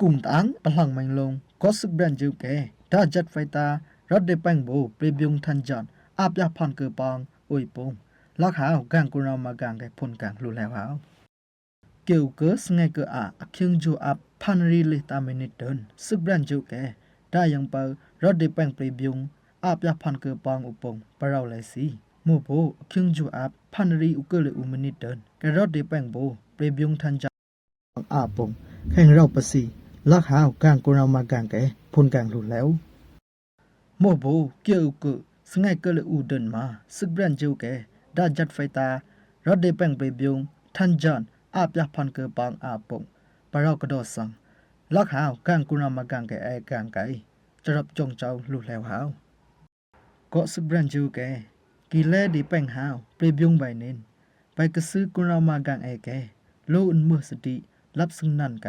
กุมตังปะหลังมังลงก็สึกแบรนจูแกดาจัดไฟตารถเดปังโบเปรียบยงทันจอนอาบยาพันเกอปองอวยปงลักหาวกังกุเรามากังแกพ่นกังรู้แล้วหาวเกี่ยวกับสงเกออาอคิงจูอัพพันรีลิตามินิเดินสึกแบรนจูแกได้ยังเปารถเดปังเปรียบยงอาบยาพันเกอปองอุปงปะเราเลยสิโมโบอคิงจูอัพพันรีอุกเลอุมินิเดินแกรถเดปังโบเปรียบยงทันจอนอาปงแข่งเราปะสี ลักหาวกังกุเรามากังแกพ่นกังรู้แล้วโมโบเกี่ยวกับสงายเกลอูเดินมาสึกแบรนจูแกดาจัดไฟตารถเดแปงเปรียบยงทันจอนอาบยาพันเกอปางอาปงปะเรากระโดดสังลักหาวกังกุรามากังแกไอกังไกจะรับจงเจ้ารู้แล้วหาวก็สึกแบรนจูแกกีแลดีแป้งหาวเปรียบยงใบเน้นไปกระซื้อกุรามากังไอแกโลอุนมือสติรับซึ่งนั่นไก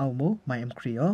အောင်မို my m creo